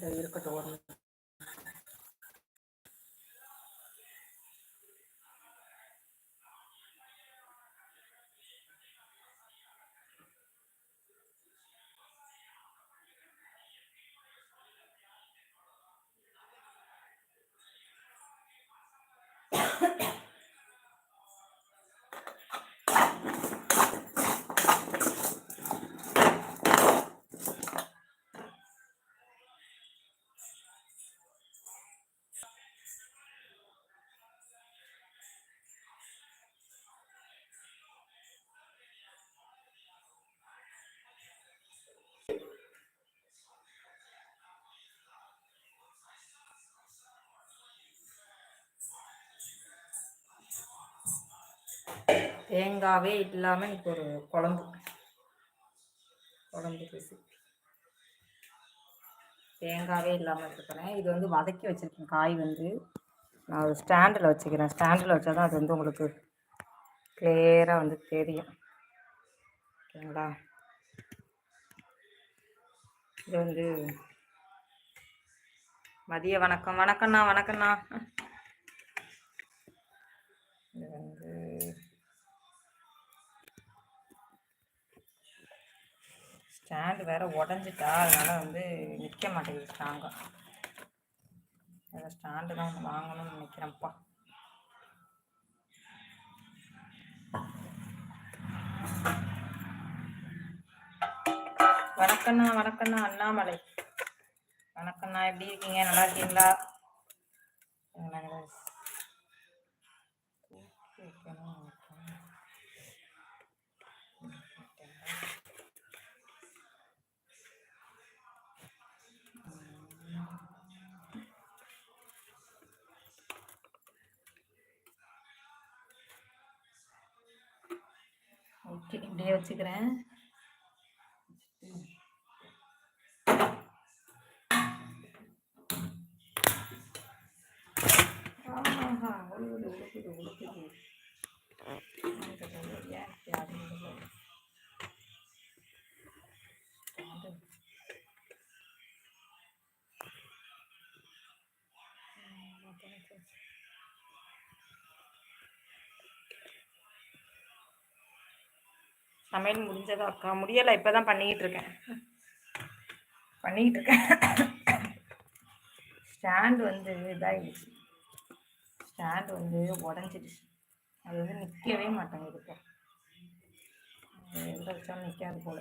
在那个地方。தேங்காவே இல்லாமல் இப்போ ஒரு குழம்பு. குழம்பு ரெசிபி தேங்காவே இல்லாமல் இருக்கிறேன் இது வந்து வதக்கி வச்சுருக்கேன் காய் வந்து. நான் ஒரு ஸ்டாண்டில் வச்சுக்கிறேன். ஸ்டாண்டில் வச்சா தான் அது வந்து உங்களுக்கு கிளியராக வந்து தெரியும். ஓகேங்களா? இது வந்து மதிய வணக்கம். வணக்கம்ண்ணா வணக்கம்ண்ணா இது வந்து ஸ்டாண்டு வேறு உடஞ்சிட்டா அதனால் வந்து நிற்க மாட்டேங்குது ஸ்ட்ராங்காக வேறு ஸ்டாண்டு தான் ஒன்று வாங்கணும்னு நினைக்கிறேன்ப்பா. வணக்கண்ணா வணக்கண்ணா அண்ணாமலை. வணக்கண்ணா எப்படி இருக்கீங்க? நல்லா இருக்கீங்களா? இப்படியே வச்சுக்கிறேன். சமையல் முடிஞ்சதா அக்கா முடியலை இப்போ தான் பண்ணிக்கிட்டு இருக்கேன் பண்ணிக்கிட்டு இருக்கேன் ஸ்டாண்ட் வந்து இதாகிடுச்சு ஸ்டாண்ட் வந்து உடஞ்சிடுச்சு. அது வந்து நிற்கவே மாட்டேங்குது இப்போ. எதில் வச்சாலும் நிற்காது போல்.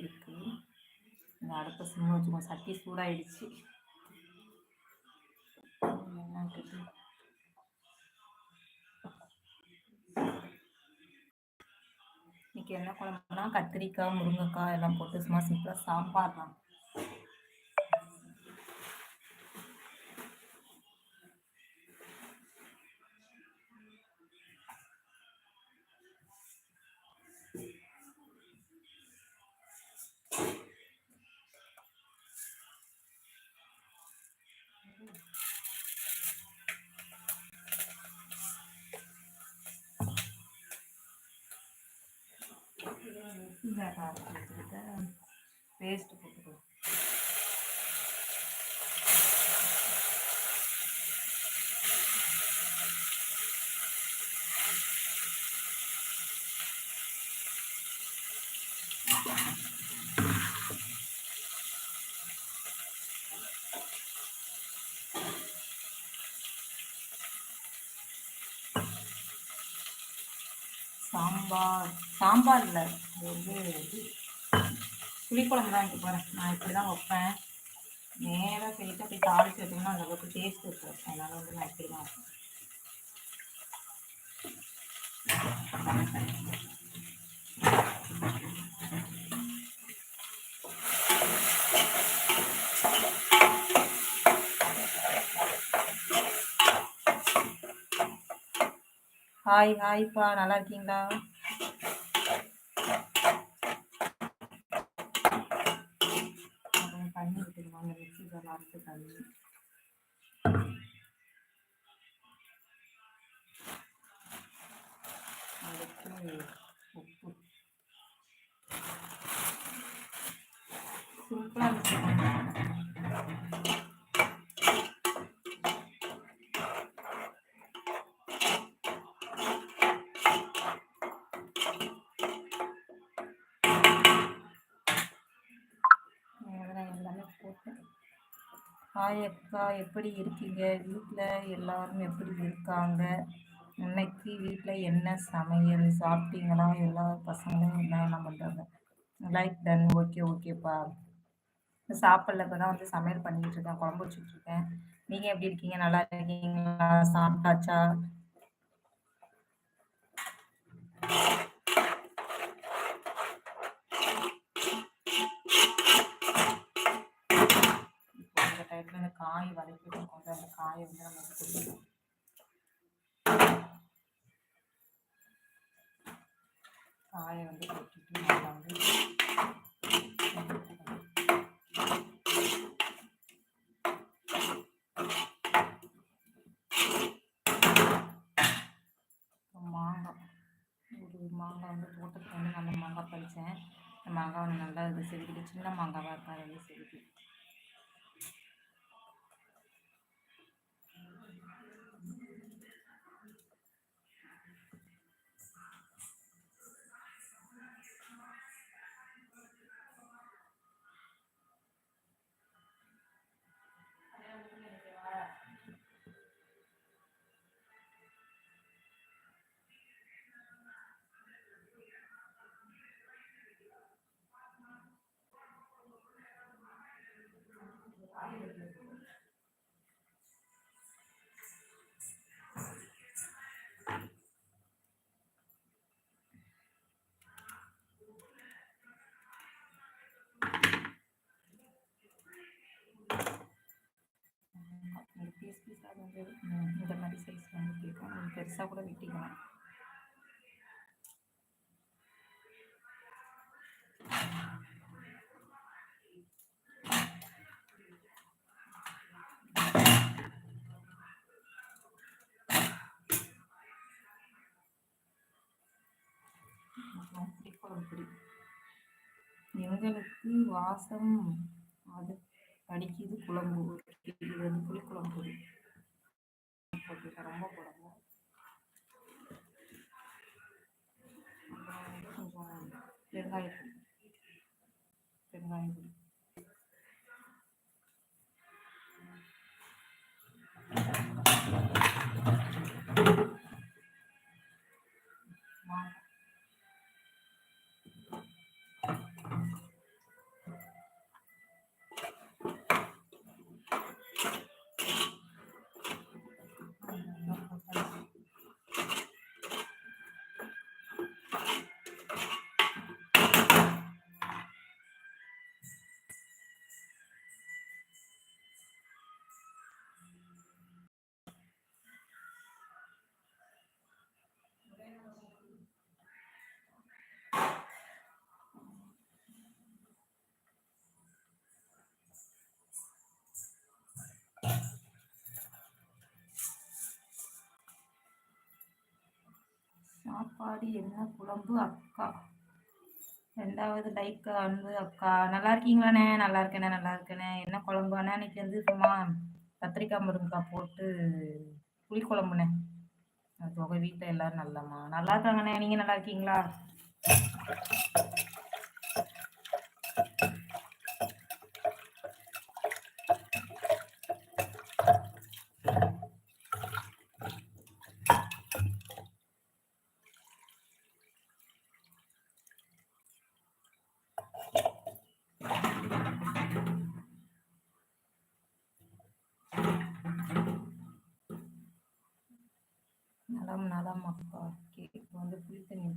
இருக்கு. இந்த அடுப்பை சிம்ம வச்சுக்கோ சட்டி சூடாயிடுச்சு. என்னன்ட்டு இன்னைக்கு என்ன குழம்புனா கத்திரிக்காய் முருங்கைக்காய் எல்லாம் போட்டு சும்மா சிம்பிளாக சாம்பார் தான். பேஸ்ட் போட்டுக்கலாம் சாம்பார். சாம்பார் இல்லை வந்து புளிக்குழம்பு தான் இங்கே போகிறேன் நான் இப்படி தான் வைப்பேன். நேராக போயிட்டு அப்படி தாளிச்சு வச்சிங்கன்னா அந்த அளவுக்கு டேஸ்ட் இருக்கும் அதனால் வந்து நான் இப்படி தான் வைப்பேன். ஹாய் ஹாய்ப்பா நல்லா இருக்கீங்களா? ஹாய் அக்கா எப்படி இருக்கீங்க? வீட்டில் எல்லாரும் எப்படி இருக்காங்க? இன்னைக்கு வீட்டில் என்ன சமையல்? சாப்பிட்டீங்களா? எல்லா பசங்களும் என்ன பண்ணுறாங்க லைக் டன் ஓகே ஓகேப்பா சாப்பிடல இப்போ தான் வந்து சமையல் பண்ணிக்கிட்டு இருக்கேன். குழம்பு வச்சுட்டு இருக்கேன். நீங்கள் எப்படி இருக்கீங்க? நல்லா இருக்கீங்களா? சாப்பிட்டாச்சா? காய் வதக்கிட்டு இருக்கோம் அந்த காயை வந்து நம்ம எடுத்துக்கணும் காயை வந்து கொட்டிட்டு நல்லா வந்து மாங்காய் ஒரு மாங்காய் வந்து தோட்டத்துக்கு வந்து நல்ல மாங்காய் பறித்தேன் மாங்காய் வந்து நல்லா இது செதுக்கிட்டு சின்ன மாங்காவாக இருக்கா அதை வந்து செதுக்கி. பீஸாக இந்த மாதிரி சைஸ் வந்து கேட்கும். நீங்கள் பெருசாக கூட வெட்டிக்கலாம். எங்களுக்கு வாசம் அது அடிக்குது குழம்பு. இது வந்து புளிக்குழம்பு போட்டுருக்கேன் ரொம்ப போடணும் அப்புறம் வந்து கொஞ்சம் வெங்காயம் வெங்காயம் சாப்பாடு என்ன குழம்பு அக்கா? ரெண்டாவது லைக் அன்பு அக்கா. நல்லா இருக்கீங்களாண்ணே? நல்லா இருக்கேண்ணே நல்லா இருக்கேண்ணே. என்ன குழம்புண்ணே இன்னைக்கு வந்து சும்மா கத்திரிக்காய் முருங்கக்காய் போட்டு புளி குழம்புண்ணே. அது உங்கள் வீட்டில் எல்லோரும் நல்லாம்மா. நல்லா இருக்காங்கண்ணே. நீங்கள் நல்லா இருக்கீங்களா? நலம் நலம் அப்பா இப்போ வந்து புளி தண்ணி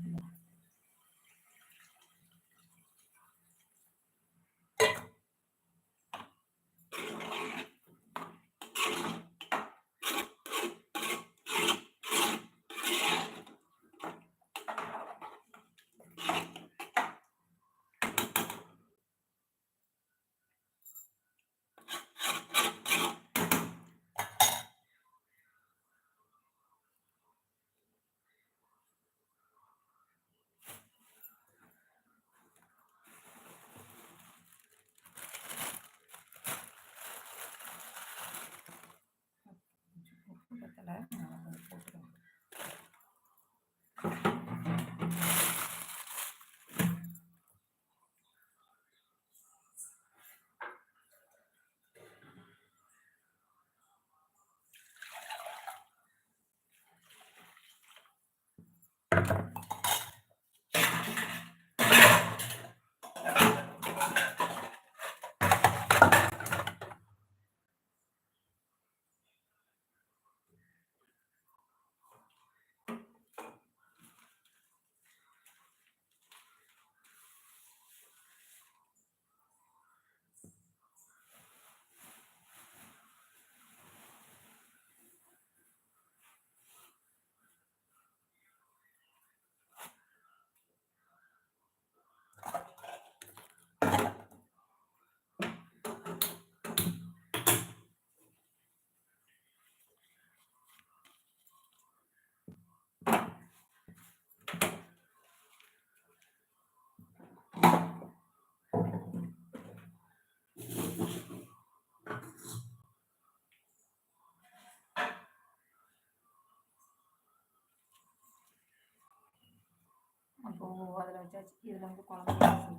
ஊற்றலாம் அதில் வச்சாச்சு. இதில் வந்து குழம்பு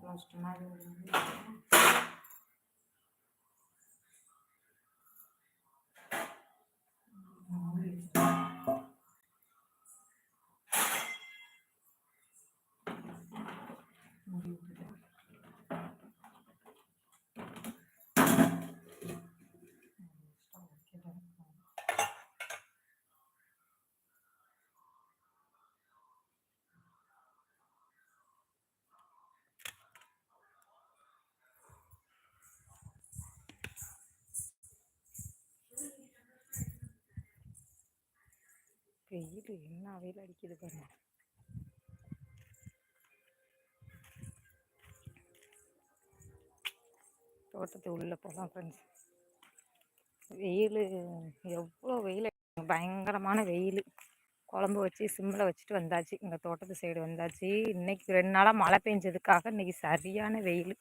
வச்சிட்டோம்னா இது வெயில் என்ன வெயில் அடிக்குது பாருங்க. தோட்டத்து உள்ளே போகலாம் ஃப்ரெண்ட்ஸ் வெயில் எவ்வளோ வெயில் பயங்கரமான வெயில். குழம்பு வச்சு சிம்மில் வச்சுட்டு வந்தாச்சு. இங்கே தோட்டத்து சைடு வந்தாச்சு. இன்றைக்கி ரெண்டு நாளாக மழை பெஞ்சதுக்காக இன்றைக்கி சரியான வெயில்.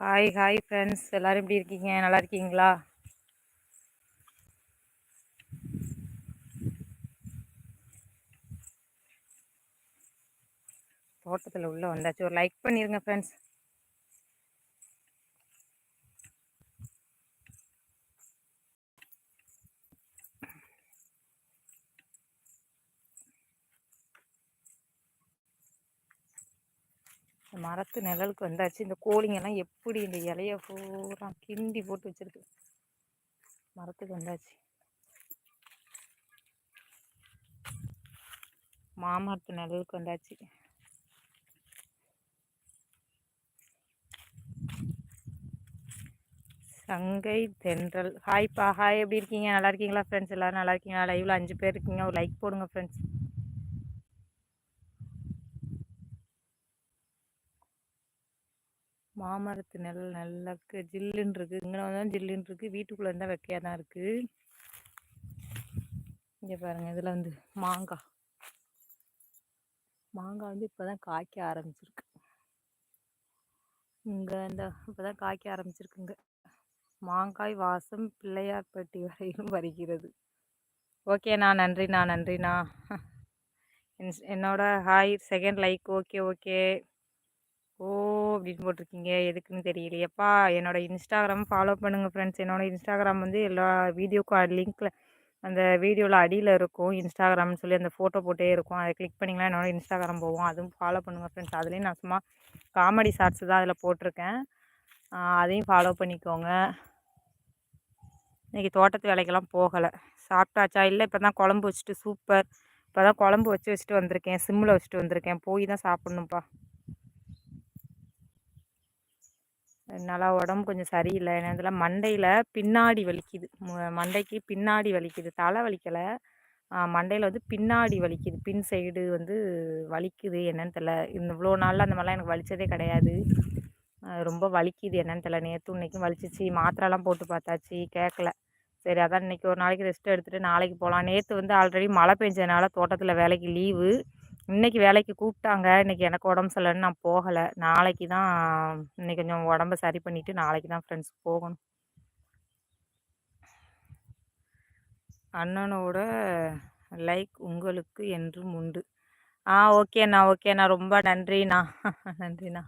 ஹாய் ஹாய் ஃப்ரெண்ட்ஸ் எல்லோரும் எப்படி இருக்கீங்க? நல்லா இருக்கீங்களா? தோட்டத்தில் உள்ளே வந்தாச்சு. ஒரு லைக் பண்ணிடுங்க ஃப்ரெண்ட்ஸ் மரத்து நிழலுக்கு வந்தாச்சு. இந்த கோழிங்கெல்லாம் எப்படி இந்த இலைய பூரா கிண்டி போட்டு வச்சிருக்கு. மரத்துக்கு வந்தாச்சு. மாமரத்து நிழலுக்கு வந்தாச்சு. சங்கை தென்றல். ஹாய்ப்பா ஹாய் எப்படி இருக்கீங்க? நல்லா இருக்கீங்களா ஃப்ரெண்ட்ஸ் எல்லோரும் நல்லா இருக்கீங்களா? லைவில் அஞ்சு பேர் இருக்கீங்க. ஒரு லைக் போடுங்க ஃப்ரெண்ட்ஸ் மாமரத்து நிழல் நல்லா ஜில்லுன்னு இருக்குது இங்கே தான் ஜில்லுன்னு இருக்குது வீட்டுக்குள்ளே இருந்தால் வெக்கையாக தான் இருக்குது இங்கே பாருங்கள் இதில் வந்து மாங்காய். மாங்காய் வந்து இப்போ தான் காய்க்க ஆரம்பிச்சிருக்கு. இங்கே இந்த இப்போ தான் காய்க்க ஆரம்பிச்சிருக்குங்க மாங்காய் வாசம் பிள்ளையார்பட்டி வரையிலும் வருகிறது. ஓகேண்ணா நன்றிண்ணா நன்றிண்ணா. என்னோட hi second like okay okay oh அப்படின்னு போட்டிருக்கீங்க. எதுக்குன்னு தெரியலையப்பா. என்னோடய இன்ஸ்டாகிராம் ஃபாலோ பண்ணுங்கள் ஃப்ரெண்ட்ஸ் என்னோடய இன்ஸ்டாகிராம் வந்து எல்லா வீடியோக்கும் லிங்க்கில் அந்த வீடியோவில் அடியில் இருக்கும் இன்ஸ்டாகிராம்னு சொல்லி அந்த ஃபோட்டோ போட்டே இருக்கும். அதை கிளிக் பண்ணிங்கன்னா என்னோட இன்ஸ்டாகிராம் போவோம் அதுவும் ஃபாலோ பண்ணுங்கள் ஃப்ரெண்ட்ஸ் அதுலேயும் நான் சும்மா காமெடி ஷார்ட்ஸ் தான் அதில் போட்டிருக்கேன். அதையும் ஃபாலோ பண்ணிக்கோங்க. இன்றைக்கி தோட்டத்து வேலைக்கெல்லாம் போகலை. சாப்பிட்டாச்சா? இல்லை இப்போ தான் குழம்பு வச்சுட்டு சூப்பர் இப்போ தான் குழம்பு வச்சு வச்சுட்டு வந்திருக்கேன். சிம்மில் வச்சுட்டு வந்திருக்கேன். போய் தான் சாப்பிட்ணும்ப்பா நல்லா உடம்பு கொஞ்சம் சரியில்லை. ஏன்னா இதில் மண்டையில் பின்னாடி வலிக்குது. மண்டைக்கு பின்னாடி வலிக்குது. தலை வலிக்கலை. மண்டையில் வந்து பின்னாடி வலிக்குது. பின் சைடு வந்து வலிக்குது. என்னன்னு தெரில இந்த இவ்வளோ நாளில் அந்த மாதிரிலாம் எனக்கு வலித்ததே கிடையாது. ரொம்ப வலிக்குது என்னன்னு தெரியல. நேற்று இன்றைக்கும் வலிச்சிச்சு. மாத்திரைலாம் போட்டு பார்த்தாச்சு. கேட்கல சரி அதான் இன்றைக்கி ஒரு நாளைக்கு ரெஸ்ட் எடுத்துகிட்டு நாளைக்கு போகலாம் நேற்று வந்து ஆல்ரெடி மழை பெஞ்சதுனால தோட்டத்தில் வேலைக்கு லீவு. இன்றைக்கி வேலைக்கு கூப்பிட்டாங்க. இன்றைக்கி எனக்கு உடம்பு சரியில்லைன்னு நான் போகலை. நாளைக்கு தான் இன்றைக்கி கொஞ்சம் உடம்ப சரி பண்ணிவிட்டு நாளைக்கு தான் ஃப்ரெண்ட்ஸ் போகணும். அண்ணனோட லைக் உங்களுக்கு என்றும் உண்டு. ஆ ஓகேண்ணா ஓகேண்ணா. ரொம்ப நன்றிண்ணா. நன்றிண்ணா.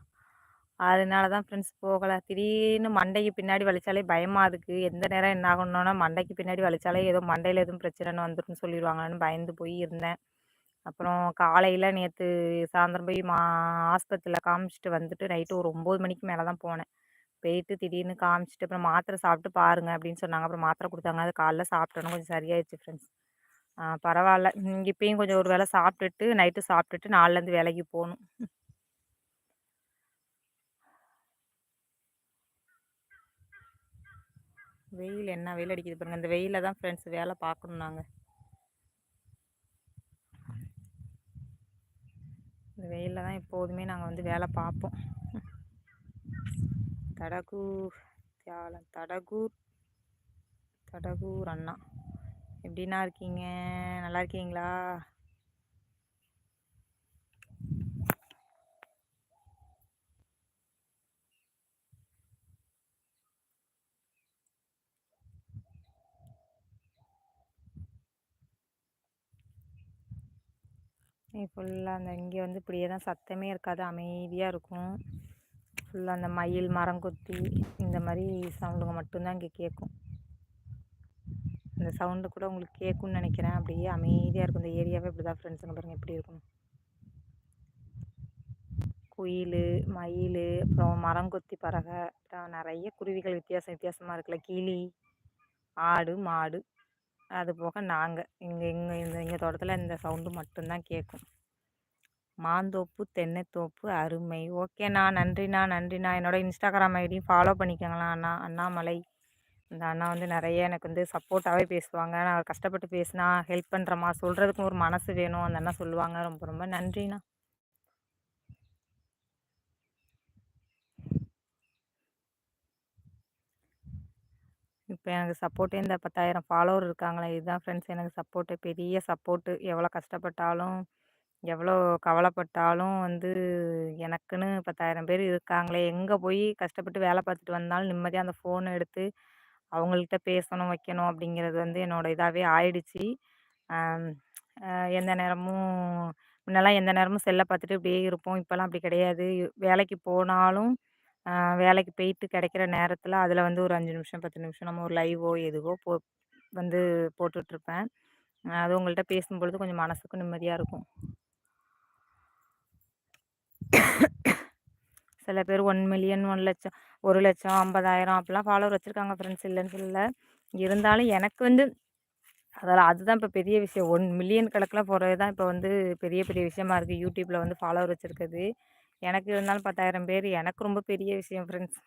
அதனால தான் ஃப்ரெண்ட்ஸ் போகலை. திடீர்னு மண்டைக்கு பின்னாடி வலிச்சாலே பயமாக இருக்குது எந்த நேரம் என்ன ஆகணும்னா மண்டைக்கு பின்னாடி வலிச்சாலே ஏதோ மண்டையில் எதுவும் பிரச்சனைன்னு வந்துருன்னு சொல்லிடுவாங்கன்னு பயந்து போய் இருந்தேன். அப்புறம் காலையில் நேற்று சாயந்தரம் போய் மா ஆஸ்பத்திரியில் காமிச்சிட்டு வந்துட்டு நைட்டு ஒரு ஒம்பது மணிக்கு மேலே தான் போனேன். போயிட்டு திடீர்னு காமிச்சிட்டு அப்புறம் மாத்திரை சாப்பிட்டு பாருங்கள் அப்படின்னு சொன்னாங்க. அப்புறம் மாத்திரை கொடுத்தாங்க. அது காலைல சாப்பிட்டோன்னு கொஞ்சம் சரியாயிடுச்சு ஃப்ரெண்ட்ஸ். பரவாயில்ல. இப்பயும் கொஞ்சம் ஒரு வேளை சாப்பிட்டுட்டு நைட்டு சாப்பிட்டுட்டு நாலுலேருந்து வேலைக்கு போகணும். வெயில் என்ன வெயில் அடிக்குது பாருங்கள் இந்த வெயிலில் தான் ஃப்ரெண்ட்ஸ் வேலை பார்க்கணும் நாங்கள் இந்த வெயிலில் தான் எப்போதுமே நாங்கள் வந்து வேலை பார்ப்போம். தடகூர் தியாலம் தடகூர் தடகூர் அண்ணா. எப்படின்னா இருக்கீங்க? நல்லா இருக்கீங்களா? ஃபுல்லாக அந்த இங்கே வந்து இப்படியே தான் சத்தமே இருக்காது அமைதியாக இருக்கும். ஃபுல்லாக அந்த மயில் மரம் கொத்தி இந்த மாதிரி சவுண்டுங்க மட்டும்தான் இங்கே கேட்கும் அந்த சவுண்டு கூட உங்களுக்கு கேட்கும்னு நினைக்கிறேன். அப்படியே அமைதியாக இருக்கும். இந்த ஏரியாவே இப்படி தான் ஃப்ரெண்ட்ஸுங்க பாருங்கள் எப்படி இருக்கும் குயில் மயில் அப்புறம் மரம் கொத்தி பறவை அப்புறம் நிறைய குருவிகள் வித்தியாசம் வித்தியாசமாக இருக்குல்ல. கிளி ஆடு மாடு. அது போக நாங்கள் இங்கே இங்கே இந்த எங்கள் தோட்டத்தில் இந்த சவுண்டு மட்டும்தான் கேட்கும் மாந்தோப்பு தென்னைத்தோப்பு அருமை. ஓகேண்ணா நன்றிண்ணா நன்றிண்ணா. என்னோடய இன்ஸ்டாகிராம் ஐடியும் ஃபாலோ பண்ணிக்கோங்களா அண்ணா. அண்ணாமலை. இந்த அண்ணா வந்து நிறைய எனக்கு வந்து சப்போர்ட்டாகவே பேசுவாங்க. நான் கஷ்டப்பட்டு பேசினா ஹெல்ப் பண்ணுறேம்மா சொல்கிறதுக்கும் ஒரு மனசு வேணும். அந்த அண்ணா சொல்லுவாங்க. ரொம்ப ரொம்ப நன்றிண்ணா. இப்போ எனக்கு சப்போர்ட்டே இந்த பத்தாயிரம் ஃபாலோவர் இருக்காங்களே இதுதான் ஃப்ரெண்ட்ஸ் எனக்கு சப்போர்ட்டு. பெரிய சப்போர்ட்டு. எவ்வளோ கஷ்டப்பட்டாலும் எவ்வளோ கவலைப்பட்டாலும் வந்து எனக்குன்னு பத்தாயிரம் பேர் இருக்காங்களே எங்கே போய் கஷ்டப்பட்டு வேலை பார்த்துட்டு வந்தாலும் நிம்மதியாக அந்த ஃபோனை எடுத்து அவங்கள்ட்ட பேசணும் வைக்கணும் அப்படிங்கிறது வந்து என்னோட இதாகவே ஆயிடுச்சு. எந்த நேரமும் முன்னெல்லாம் எந்த நேரமும் செல்லை பார்த்துட்டு இப்படியே இருப்போம். இப்போல்லாம் அப்படி கிடையாது. வேலைக்கு போனாலும் வேலைக்கு போயிட்டு கிடைக்கிற நேரத்தில் அதில் வந்து ஒரு அஞ்சு நிமிஷம் பத்து நிமிஷம் நம்ம ஒரு லைவோ எதுவோ போ வந்து போட்டுட்ருப்பேன். அது உங்கள்கிட்ட பேசும்பொழுது கொஞ்சம் மனசுக்கும் நிம்மதியாக இருக்கும். சில பேர் ஒன் மில்லியன் ஒன் லட்சம் ஒரு லட்சம் ஐம்பதாயிரம் அப்படிலாம் ஃபாலோவர் வச்சுருக்காங்க ஃப்ரெண்ட்ஸ் இல்லைன்னு சொல்லல. இருந்தாலும் எனக்கு வந்து அதெல்லாம் அதுதான் இப்போ பெரிய விஷயம். ஒன் மில்லியன் கணக்கில் போகிறது தான் இப்போ வந்து பெரிய பெரிய விஷயமா இருக்குது யூடியூப்பில் வந்து ஃபாலோவர் வச்சுருக்குது எனக்கு இருந்தாலும் பத்தாயிரம் பேர் எனக்கு ரொம்ப பெரிய விஷயம் ஃப்ரெண்ட்ஸ்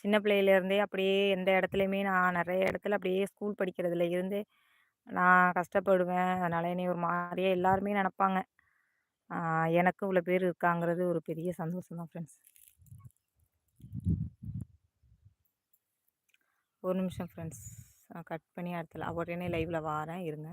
சின்ன பிள்ளையிலேருந்தே அப்படியே எந்த இடத்துலையுமே நான் நிறைய இடத்துல அப்படியே ஸ்கூல் படிக்கிறதுல இருந்தே நான் கஷ்டப்படுவேன். அதனால் என்னை ஒரு மாதிரியே எல்லாருமே நினப்பாங்க. எனக்கு இவ்வளோ பேர் இருக்காங்கிறது ஒரு பெரிய சந்தோஷம் தான் ஃப்ரெண்ட்ஸ் ஒரு நிமிஷம் ஃப்ரெண்ட்ஸ் கட் பண்ணி அடுத்துல உடனே லைவில் வாரேன் இருங்க.